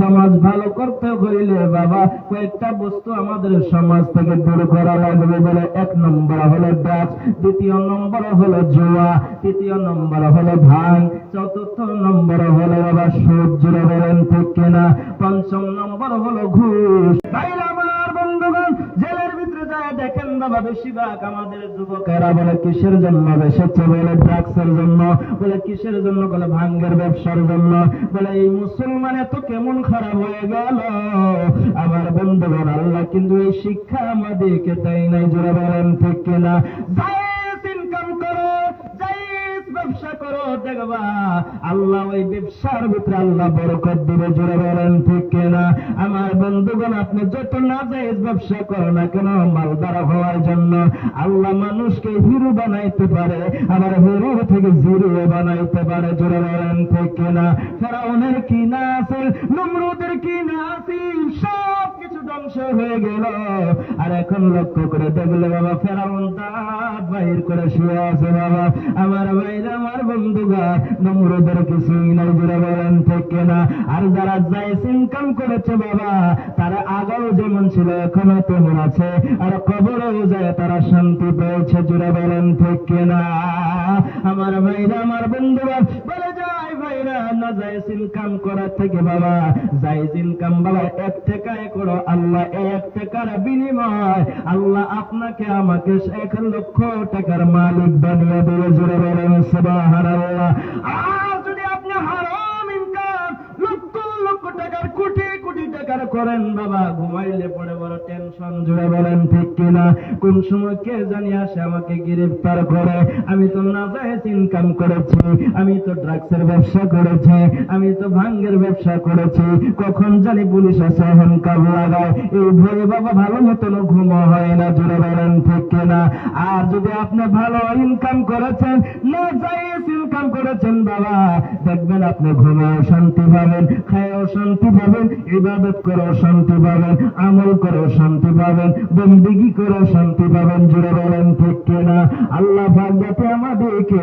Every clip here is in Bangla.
সমাজ ভালো করতে হইলে বাবা, কয়েকটা বস্তু আমাদের সমাজ থেকে দূর করা লাগবে বলে এক নম্বর হলো গাছ দ্বিতীয় নম্বর হলো জোয়া, তৃতীয় নম্বর হলো ভাঙ, চতুর্থ নম্বর হলো বাবা সূর্য বলেন ঠিক কিনা, পঞ্চম নম্বর হলো ঘুষ ভাইরা আমার বন্ধুগণ জেলের ভিতরে যায় বাবা বেশিরভাগ আমাদের যুবকেরা বলে, কিসের জন্য এসেছে বলে, ড্রাগসের জন্য। বলে, কিসের জন্য? বলে, ভাঙ্গের ব্যবসার জন্য। বলে, এই মুসলমান এত কেমন খারাপ হয়ে গেল? আমার বন্ধুগণ, আল্লাহ কিন্তু এই শিক্ষা আমাদেরকে তাই নাই, জোরে বলেন, ঠিক কিনা? জায়েজ ব্যবসা করো, দেখবা আল্লাহ ওই ব্যবসার ভিতরে আল্লাহ বরকত দিবে, জোরে বলেন ঠিক কিনা? আমার বন্ধুগণ, আপনি যত না জায়েজ ব্যবসা করো না কেন, মালদার হওয়ার জন্য আল্লাহ মানুষকে হিরু বানাইতে পারে, আবার হিরো থেকে জিরু বানাইতে পারে, জোরে বলেন ঠিক কিনা? ফেরাউনের কি না আছে নমরুদের কি না আছে ধ্বংস হয়ে গেল। আর এখন লক্ষ্য করে দেখলে বাবা, ফেরাউন দাঁত বাহির করে শুয়ে আছে বাবা। আমার ভাইরা, আমার বন্ধুগা নমরুদের কিছুই নাই জুড়ে বলেন থেকে না আর যারা যাইস ইনকাম করেছে বাবা, তারা আগেও যেমন ছিল, এখনও তেমন আছে। আর কবরেও যায়, তারা শান্তি পেয়েছে জুড়ে বলেন থেকে না আমার ভাইরা, আমার বন্ধুরা বলে ভাইরা না যাইস ইনকাম থেকে বাবা এক টাকায় করো আল্লাহ, এক টাকার বিনিময়। আল্লাহ আপনাকে, আমাকে এক লক্ষ টাকার মালিক বানিয়ে দিয়ে জুড়ে বলেন সুবাহান আল্লাহ আর কোটি করেন, বাবা, ঘুমাইলে পড়ে বড় টেনশন জুড়ে বলেন, ঠিক কিনা? কোন সময় কে জানি আসে আমাকে গ্রেফতার করে। আমি তো নাজায়েজ ইনকাম করেছি, আমি তো ড্রাগসের ব্যবসা করেছি, আমি তো ভাঙ্গের ব্যবসা করেছি। কখন জানি পুলিশ আসে হনকার লাগায়। এই ভয়ে বাবা ভালো মতন ঘুম হয় না, জুড়ে বলেন, ঠিক কিনা? আর যদি আপনি ভালো ইনকাম করেছেন, না জায়েজ ইনকাম করেছেন, বাবা, দেখবেন আপনি ঘুমেও শান্তি পাবেন খায়ও শান্তি পাবেন, ইবাদত করেও শান্তি পাবেন, আমল করে শান্তি পাবেন, বন্দিগি করে শান্তি পাবেন, জুড়ে বলেন ঠিক কিনা? আল্লাহ পাক যাতে আমাদেরকে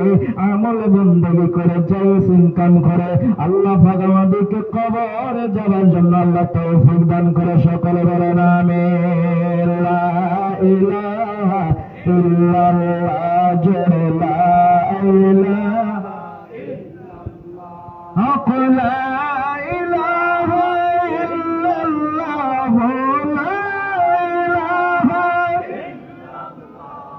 আমল বন্দিগি করে, জায়েজ ইনকাম করে, আল্লাহ পাক আমাদেরকে কবরে যাবার জন্য আল্লাহ তৌফিক দান করে